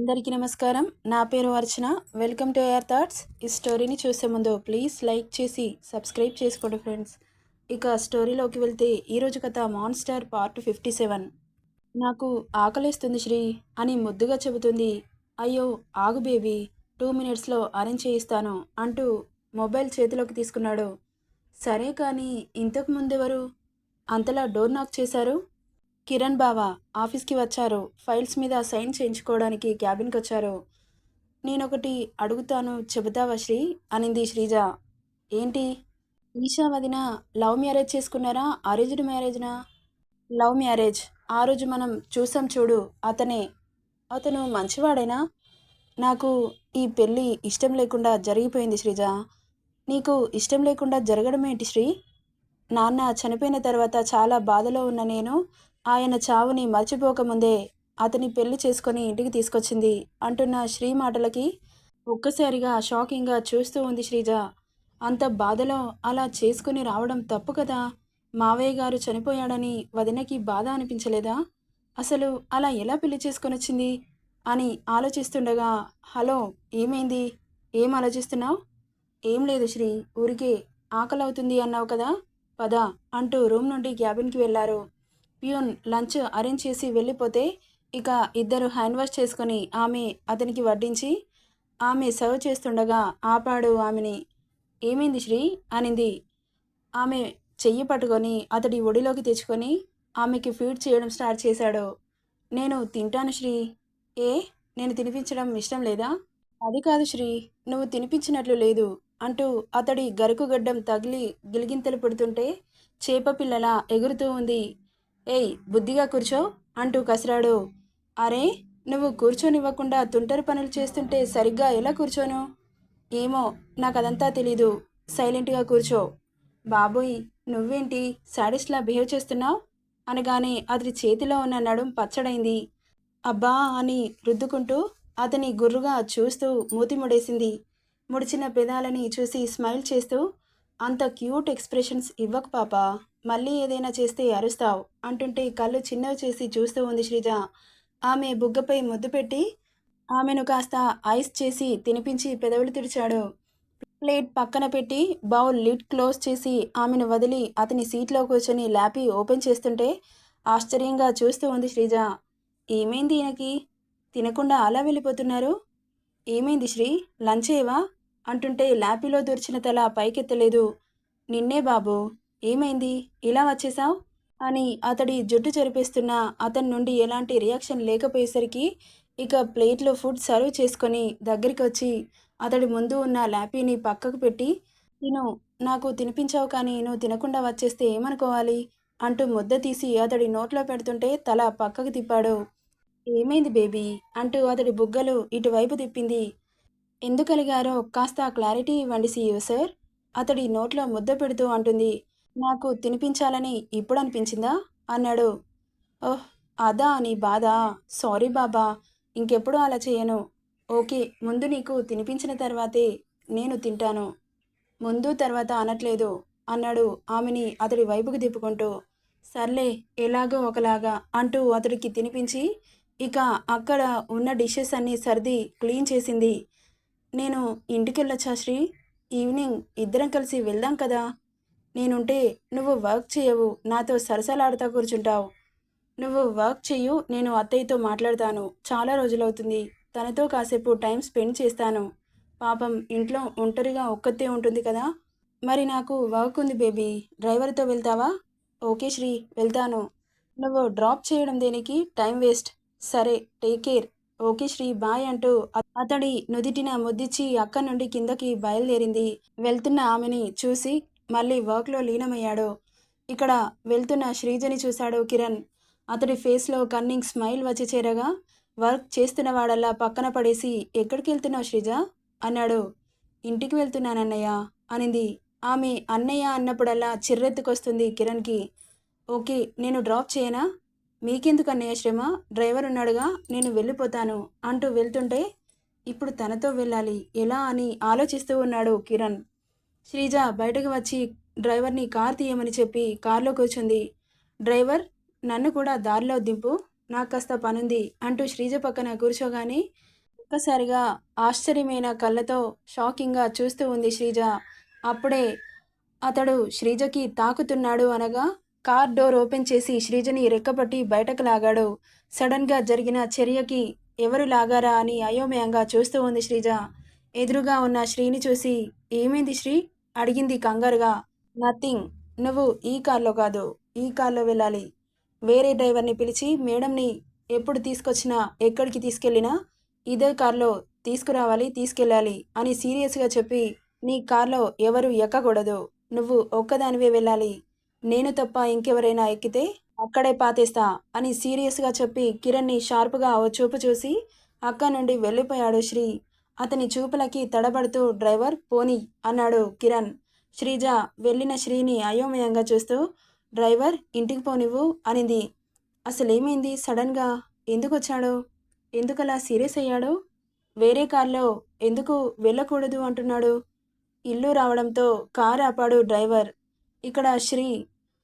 అందరికీ నమస్కారం. నా పేరు Archana. Welcome to air thoughts. ఈ స్టోరీని చూసే ముందు ప్లీజ్ లైక్ చేసి సబ్స్క్రైబ్ చేసుకోండి ఫ్రెండ్స్. ఇక స్టోరీలోకి వెళ్తే ఈరోజు కథ మాన్స్టర్ పార్ట్ ఫిఫ్టీ సెవెన్. నాకు ఆకలేస్తుంది శ్రీ అని ముద్దుగా చెబుతుంది. అయ్యో ఆగు బేబీ టూ మినిట్స్లో అరేంజ్ చేయిస్తాను అంటూ మొబైల్ చేతిలోకి తీసుకున్నాడు. సరే కానీ ఇంతకు ముందెవరు? అంతలా డోర్ నాక్ చేశారు? కిరణ్ బావా ఆఫీస్కి వచ్చారు. ఫైల్స్ మీద సైన్ చేయించుకోవడానికి క్యాబిన్కి వచ్చారు నేనొకటి అడుగుతాను చెబుతావా శ్రీ? అనింది శ్రీజ. ఏంటి? ఈషా వదిన లవ్ మ్యారేజ్ చేసుకున్నారా? అరేంజ్డ్ మ్యారేజ్నా? Love marriage. ఆ రోజు మనం చూసాం చూడు అతనే. అతను మంచివాడేనా? నాకు ఈ పెళ్ళి ఇష్టం లేకుండా జరిగిపోయింది శ్రీజ. నీకు ఇష్టం లేకుండా జరగడం ఏంటి శ్రీ? నాన్న చనిపోయిన తర్వాత చాలా బాధలో ఉన్న నేను ఆయన చావుని మర్చిపోకముందే అతని పెళ్ళి చేసుకొని ఇంటికి తీసుకొచ్చింది అంటున్న శ్రీ మాటలకి ఒక్కసారిగా షాకింగ్గా చూస్తూ ఉంది శ్రీజ. అంత బాధలో అలా చేసుకుని రావడం తప్పు కదా? మావయ్య గారు చనిపోయాడని వదినకి బాధ అనిపించలేదా? అసలు అలా ఎలా పెళ్ళి చేసుకొని వచ్చింది? అని ఆలోచిస్తుండగా హలో ఏమైంది? ఏం ఆలోచిస్తున్నావు? ఏం లేదు శ్రీ ఊరికే ఆకలి అవుతుంది అన్నావు కదా? పద అంటూ రూమ్ నుండి క్యాబిన్కి వెళ్ళారు ప్యూన్ లంచ్ అరేంజ్ చేసి వెళ్ళిపోతే ఇక ఇద్దరు హ్యాండ్ వాష్ చేసుకొని ఆమె అతనికి వడ్డించి ఆమె సర్వ్ చేస్తుండగా ఆపాడు ఆమెని. ఏమైంది శ్రీ? అనింది. ఆమె చెయ్యి పట్టుకొని అతడి ఒడిలోకి తెచ్చుకొని ఆమెకి ఫీడ్ చేయడం స్టార్ట్ చేశాడు. నేను తింటాను శ్రీ. ఏ? నేను తినిపించడం ఇష్టం లేదా? అది కాదు శ్రీ. నువ్వు తినిపించినట్లు లేదు అంటూ అతడి గరుకుగడ్డం తగిలి గిలిగింతలు పెడుతుంటే చేప పిల్లలా ఎగురుతూ ఉంది. ఏయ్ బుద్ధిగా కూర్చో అంటూ కసిరాడు. అరే నువ్వు కూర్చొనివ్వకుండా తుంటరి పనులు చేస్తుంటే సరిగ్గా ఎలా కూర్చోను? ఏమో నాకు అదంతా తెలీదు. సైలెంట్గా కూర్చో. బాబోయ్ నువ్వేంటి సాడిస్ట్లా బిహేవ్ చేస్తున్నావు? అనగానే అతడి చేతిలో ఉన్న నడుం పచ్చడైంది. అబ్బా అని రుద్దుకుంటూ అతని గుర్రుగా చూస్తూ మూతి ముడేసింది. ముడిచిన పెదాలని చూసి స్మైల్ చేస్తూ అంత క్యూట్ ఎక్స్ప్రెషన్స్ ఇవ్వకు పాపా. మళ్ళీ ఏదైనా చేస్తే అరుస్తావు అంటుంటే కళ్ళు చిన్నవి చేసి చూస్తూ ఉంది శ్రీజ. ఆమె బుగ్గపై ముద్దు పెట్టి ఆమెను కాస్త ఐస్ చేసి తినిపించి పెదవులు తుడిచాడు. ప్లేట్ పక్కన పెట్టి బౌల్ లిడ్ క్లోజ్ చేసి ఆమెను వదిలి అతని సీట్లో కూర్చొని ల్యాపీ ఓపెన్ చేస్తుంటే ఆశ్చర్యంగా చూస్తూ ఉంది శ్రీజ. ఏమైంది ఈయనకి? తినకుండా అలా వెళ్ళిపోతున్నారు? ఏమైంది శ్రీ? లంచ్ ఏవా? అంటుంటే ల్యాపీలో దొరిచిన తల పైకెత్తలేదు. నిన్నే బాబు. ఏమైంది? ఇలా వచ్చేసావు అని అతడి జుట్టు చెరిపేస్తున్న అతని నుండి ఎలాంటి రియాక్షన్ లేకపోయేసరికి ఇక ప్లేట్లో ఫుడ్ సర్వ్ చేసుకొని దగ్గరికి వచ్చి అతడి ముందు ఉన్న ల్యాపీని పక్కకు పెట్టి నేను నాకు తినిపించావు కానీ నువ్వు తినకుండా వచ్చేస్తే ఏమనుకోవాలి? అంటూ ముద్ద తీసి అతడి నోట్లో పెడుతుంటే తల పక్కకు తిప్పాడు. ఏమైంది బేబీ? అంటూ అతడి బుగ్గలు ఇటువైపు తిప్పింది. ఎందుకలిగారో కాస్త క్లారిటీ ఇవ్వండి సీయో సార్ అతడి నోట్లో ముద్ద పెడుతూ అంటుంది. నాకు తినిపించాలని ఇప్పుడు అనిపించిందా అన్నాడు. ఓహ్ అదా నీ బాధ? సారీ బాబా ఇంకెప్పుడు అలా చేయను. ఓకే ముందు నీకు తినిపించిన తర్వాతే నేను తింటాను. ముందు తర్వాత అనట్లేదు అన్నాడు ఆమెని అతడి వైపుకు తిప్పుకుంటూ. సర్లే ఎలాగో ఒకలాగా అంటూ అతడికి తినిపించి ఇక అక్కడ ఉన్న డిషెస్ అన్నీ సర్ది క్లీన్ చేసింది. నేను ఇంటికెళ్ళొచ్చా శ్రీ? ఈవినింగ్ ఇద్దరం కలిసి వెళ్దాం కదా? నేనుంటే నువ్వు వర్క్ చేయవు నాతో సరసలాడుతా కూర్చుంటావు. నువ్వు వర్క్ చెయ్యు నేను అత్తయ్యతో మాట్లాడతాను. చాలా రోజులవుతుంది. తనతో కాసేపు టైం స్పెండ్ చేస్తాను. పాపం ఇంట్లో ఒంటరిగా ఒక్కతే ఉంటుంది కదా? మరి నాకు వర్క్ ఉంది బేబీ. డ్రైవర్తో వెళ్తావా? ఓకే శ్రీ వెళ్తాను. నువ్వు డ్రాప్ చేయడం దేనికి? Time waste. సరే take care. Okay Sri bye అంటూ అతడి నుదిటిన ముద్దిచ్చి అక్క నుండి కిందకి బయలుదేరింది. వెళ్తున్న ఆమెని చూసి మళ్ళీ వర్క్లో లీనమయ్యాడు. ఇక్కడ వెళ్తున్న శ్రీజని చూశాడు కిరణ్. అతడి ఫేస్లో కన్నింగ్ స్మైల్ వచ్చి చేరగా వర్క్ చేస్తున్న వాడల్లా పక్కన పడేసి ఎక్కడికి వెళ్తున్నావు శ్రీజ? అన్నాడు. ఇంటికి వెళ్తున్నానన్నయ్య అనింది. ఆమె అన్నయ్య అన్నప్పుడల్లా చిర్రెత్తుకొస్తుంది కిరణ్కి. ఓకే నేను డ్రాప్ చేయనా? మీకెందుకు అన్నయ్య శ్రమ? డ్రైవర్ ఉన్నాడుగా నేను వెళ్ళిపోతాను అంటూ వెళ్తుంటే ఇప్పుడు తనతో వెళ్ళాలి ఎలా? అని ఆలోచిస్తూ ఉన్నాడు కిరణ్. శ్రీజ బయటకు వచ్చి డ్రైవర్ని కార్ తీయమని చెప్పి కారులో కూర్చుంది. డ్రైవర్ నన్ను కూడా దారిలో దింపు నాకు కాస్త పనుంది అంటూ శ్రీజ పక్కన కూర్చోగానే ఒక్కసారిగా ఆశ్చర్యమైన కళ్ళతో షాకింగ్గా చూస్తూ ఉంది శ్రీజ. అప్పుడే అతడు శ్రీజకి తాకుతున్నాడు అనగా కార్ డోర్ ఓపెన్ చేసి శ్రీజని రెక్కపట్టి బయటకు లాగాడు. సడన్గా జరిగిన చర్యకి ఎవరు లాగారా అని అయోమయంగా చూస్తూ ఉంది శ్రీజ. ఎదురుగా ఉన్న శ్రీని చూసి ఏమైంది శ్రీ? అడిగింది కంగారుగా నథింగ్. నువ్వు ఈ కార్లో కాదు ఈ కార్లో వెళ్ళాలి. వేరే డ్రైవర్ని పిలిచి మేడంని ఎప్పుడు తీసుకొచ్చినా ఎక్కడికి తీసుకెళ్ళినా ఇదే కార్లో తీసుకురావాలి తీసుకెళ్ళాలి అని సీరియస్గా చెప్పి నీ కార్లో ఎవరు ఎక్కకూడదు. నువ్వు ఒక్కదానివే వెళ్ళాలి. నేను తప్ప ఇంకెవరైనా ఎక్కితే అక్కడే పాతేస్తా అని సీరియస్గా చెప్పి కిరణ్ని షార్ప్గా ఓ చూపు చూసి అక్క నుండి వెళ్ళిపోయాడు శ్రీ. అతని చూపులకి తడబడుతూ డ్రైవర్ పోనీ అన్నాడు కిరణ్. శ్రీజ వెళ్ళిన శ్రీని అయోమయంగా చూస్తూ డ్రైవర్ ఇంటికి పోనివ్వు అనింది. అసలేమైంది? సడన్గా ఎందుకు వచ్చాడు ఎందుకలా సీరియస్ అయ్యాడు? వేరే కార్లో ఎందుకు వెళ్ళకూడదు అంటున్నాడు? ఇల్లు రావడంతో కారు ఆపాడు డ్రైవర్. ఇక్కడ శ్రీ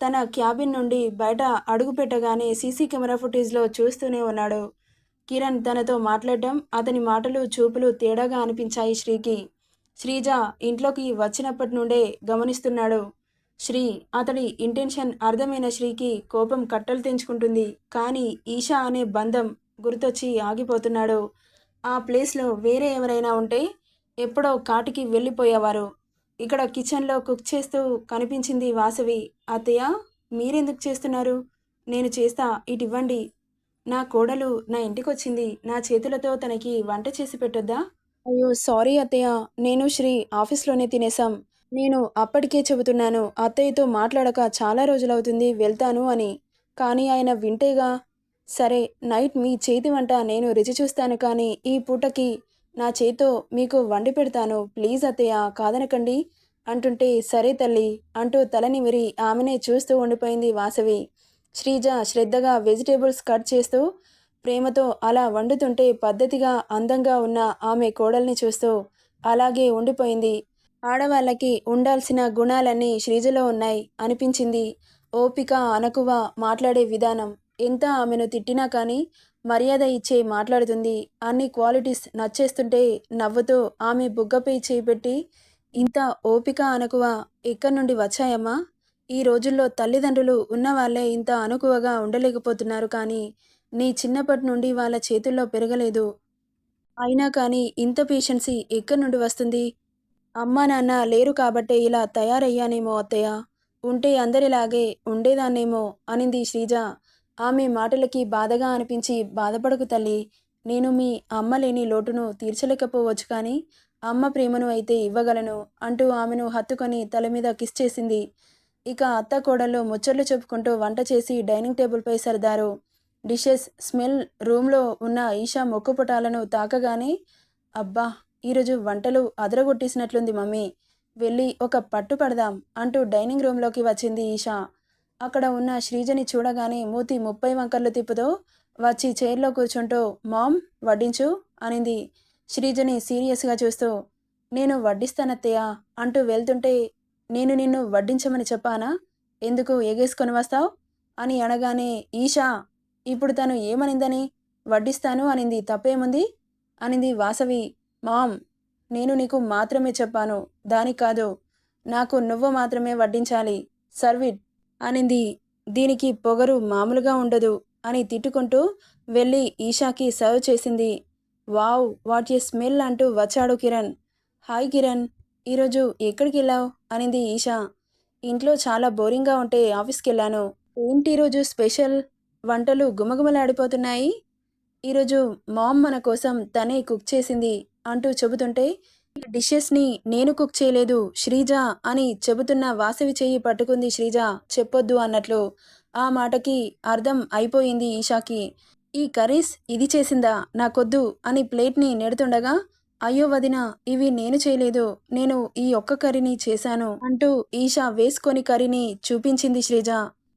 తన క్యాబిన్ నుండి బయట అడుగుపెట్టగానే సీసీ కెమెరా ఫుటేజ్లో చూస్తూనే ఉన్నాడు. కిరణ్ తనతో మాట్లాడడం అతని మాటలు చూపులు తేడాగా అనిపించాయి శ్రీకి. శ్రీజ ఇంట్లోకి వచ్చినప్పటి నుండే గమనిస్తున్నాడు. శ్రీ అతడి ఇంటెన్షన్ అర్థమైన శ్రీకి కోపం కట్టలు తెంచుకుంటుంది. కానీ ఈషా అనే బంధం గుర్తొచ్చి ఆగిపోతున్నాడు. ఆ ప్లేస్లో వేరే ఎవరైనా ఉంటే ఎప్పుడో కాటికి వెళ్ళిపోయేవారు. ఇక్కడ కిచెన్లో కుక్ చేస్తూ కనిపించింది వాసవి అత్తయ్య మీరెందుకు చేస్తున్నారు? నేను చేస్తా ఇటు ఇవ్వండి నా కోడలు నా ఇంటికొచ్చింది. నా చేతులతో తనకి వంట చేసి పెట్టొద్దా? అయ్యో సారీ అత్తయ్య. నేను శ్రీ ఆఫీస్లోనే తినేసాం నేను అప్పటికే చెబుతున్నాను అత్తయ్యతో మాట్లాడక చాలా రోజులవుతుంది వెళ్తాను అని. కానీ ఆయన వింటేగా సరే నైట్ మీ చేతి వంట నేను రుచి చూస్తాను కానీ ఈ పూటకి నా చేతో మీకు వండి పెడతాను. ప్లీజ్ అత్తయ్య కాదనకండి. అంటుంటే సరే తల్లి అంటూ తలని మిరి ఆమెనే చూస్తూ ఉండిపోయింది వాసవి. శ్రీజ శ్రద్ధగా వెజిటేబుల్స్ కట్ చేస్తూ ప్రేమతో అలా వండుతుంటే పద్ధతిగా అందంగా ఉన్న ఆమె కోడల్ని చూస్తూ అలాగే ఉండిపోయింది. ఆడవాళ్ళకి ఉండాల్సిన గుణాలన్నీ శ్రీజలో ఉన్నాయి అనిపించింది. ఓపిక అనకువ మాట్లాడే విధానం. ఎంత ఆమెను తిట్టినా కానీ మర్యాద ఇచ్చే మాట్లాడుతుంది. అన్ని క్వాలిటీస్ నచ్చేస్తుంటే నవ్వుతూ ఆమె బుగ్గపై చేపెట్టి ఇంత ఓపిక అనకువ ఎక్కడి నుండి వచ్చాయమ్మా? ఈ రోజుల్లో తల్లిదండ్రులు ఉన్నవాళ్ళే ఇంత అనుకువగా ఉండలేకపోతున్నారు కానీ నీ చిన్నప్పటి నుండి వాళ్ళ చేతుల్లో పెరగలేదు. అయినా కానీ ఇంత పేషెన్సీ ఎక్కడి నుండి వస్తుంది? అమ్మా నాన్న లేరు కాబట్టే ఇలా తయారయ్యానేమో అత్తయ్య. ఉంటే అందరిలాగే ఉండేదాన్నేమో అనింది శ్రీజ. ఆమె మాటలకి బాధగా అనిపించి బాధపడకు తల్లి. నేను మీ అమ్మ లేని లోటును తీర్చలేకపోవచ్చు కానీ అమ్మ ప్రేమను అయితే ఇవ్వగలను అంటూ ఆమెను హత్తుకొని తల మీద కిస్ చేసింది. ఇక అత్త కోడళ్ళు ముచ్చట్లు చెప్పుకుంటూ వంట చేసి డైనింగ్ టేబుల్పై సర్దారు. డిషెస్ స్మెల్ రూమ్లో ఉన్న ఈషా మొక్కుపుటాలను తాకగానే అబ్బా ఈరోజు వంటలు అదరగొట్టేసినట్లుంది మమ్మీ. వెళ్ళి ఒక పట్టు పడదాం అంటూ డైనింగ్ రూమ్లోకి వచ్చింది ఈషా. అక్కడ ఉన్న శ్రీజని చూడగానే మూతి ముప్పై వంకర్లు తిప్పుతో వచ్చి చైర్లో కూర్చుంటూ మామ్ వడ్డించు అనింది. శ్రీజని సీరియస్గా చూస్తూ నేను వడ్డిస్తానత్తయ్య అంటూ వెళ్తుంటే నేను నిన్ను వడ్డించమని చెప్పానా? ఎందుకు ఎగేసుకొని వస్తావు? అని అనగానే ఈషా ఇప్పుడు తను ఏమనిందని? వడ్డిస్తాను అనింది. తప్పేముంది? అనింది వాసవి. మామ్ నేను నీకు మాత్రమే చెప్పాను. దానికి కాదు నాకు నువ్వు మాత్రమే వడ్డించాలి. సర్విట్ అనింది. దీనికి పొగరు మామూలుగా ఉండదు అని తిట్టుకుంటూ వెళ్ళి ఈషాకి సర్వ్ చేసింది. వావ్ వాట్ ఏ స్మెల్ అంటూ వచ్చాడు కిరణ్. హాయ్ కిరణ్ ఈరోజు ఎక్కడికి వెళ్ళావు అనింది ఈషా. ఇంట్లో చాలా బోరింగ్గా ఉంటే ఆఫీస్కి వెళ్ళాను ఏంటి ఈరోజు స్పెషల్? వంటలు గుమగుమలాడిపోతున్నాయి. ఈరోజు మామ్ మన కోసం తనే కుక్ చేసింది అంటూ చెబుతుంటే ఈ డిషెస్ని నేను కుక్ చేయలేదు శ్రీజ అని చెబుతున్న వాసవి చేయి పట్టుకుంది శ్రీజ. చెప్పొద్దు అన్నట్లు ఆ మాటకి అర్థం అయిపోయింది ఈషాకి. ఈ కర్రీస్ ఇది చేసిందా? నాకొద్దు అని ప్లేట్ని నెడుతుండగా అయ్యో వదిన ఇవి నేను చేయలేదు. నేను ఈ ఒక్క కర్రీని చేశాను అంటూ ఈషా వేసుకొని కర్రీని చూపించింది శ్రీజ.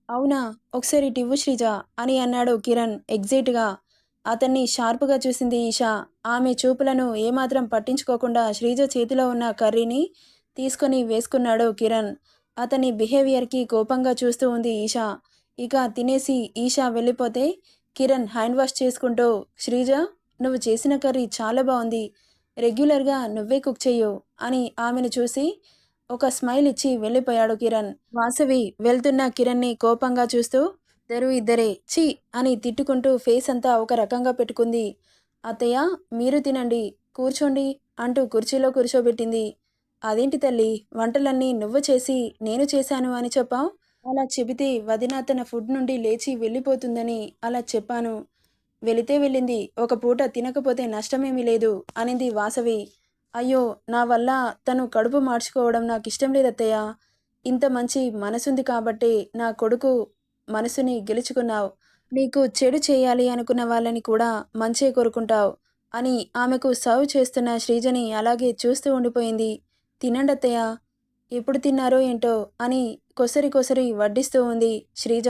అవునా? ఒకసారి టివ్వు శ్రీజ అని అన్నాడు కిరణ్ ఎగ్జైట్గా. అతన్ని షార్ప్గా చూసింది ఈషా. ఆమె చూపులను ఏమాత్రం పట్టించుకోకుండా శ్రీజ చేతిలో ఉన్న కర్రీని తీసుకొని వేసుకున్నాడు కిరణ్. అతని బిహేవియర్కి కోపంగా చూస్తూ ఉంది ఈషా. ఇక తినేసి ఈషా వెళ్ళిపోతే కిరణ్ హ్యాండ్ వాష్ చేసుకుంటూ శ్రీజ నువ్వు చేసిన కర్రీ చాలా బాగుంది. రెగ్యులర్గా నువ్వే కుక్ చెయ్యు అని ఆమెను చూసి ఒక స్మైల్ ఇచ్చి వెళ్ళిపోయాడు కిరణ్. వాసవి వెళ్తున్న కిరణ్ని కోపంగా చూస్తూ ఇద్దరు ఇద్దరే ఛీ అని తిట్టుకుంటూ ఫేస్ అంతా ఒక రకంగా పెట్టుకుంది. అత్తయ్య మీరు తినండి కూర్చోండి అంటూ కుర్చీలో కూర్చోబెట్టింది. అదేంటి తల్లి వంటలన్నీ నువ్వు చేసి నేను చేశాను అని చెప్పావు. అలా చెబితే వదిన తన ఫుడ్ నుండి లేచి వెళ్ళిపోతుందని అలా చెప్పాను. వెళితే వెళ్ళింది. ఒక పూట తినకపోతే నష్టమేమీ లేదు అనింది వాసవి. అయ్యో నా వల్ల తను కడుపు మార్చుకోవడం నాకు ఇష్టం లేదత్తయ్య. ఇంత మంచి మనసుంది కాబట్టి నా కొడుకు మనసుని గెలుచుకున్నావు. నీకు చెడు చేయాలి అనుకున్న వాళ్ళని కూడా మంచే కోరుకుంటావు అని ఆమెకు సర్వ్ చేస్తున్న శ్రీజని అలాగే చూస్తూ ఉండిపోయింది. తినండత్తయ్య ఎప్పుడు తిన్నారో ఏంటో అని కొసరి కొసరి వడ్డిస్తూ ఉంది శ్రీజ.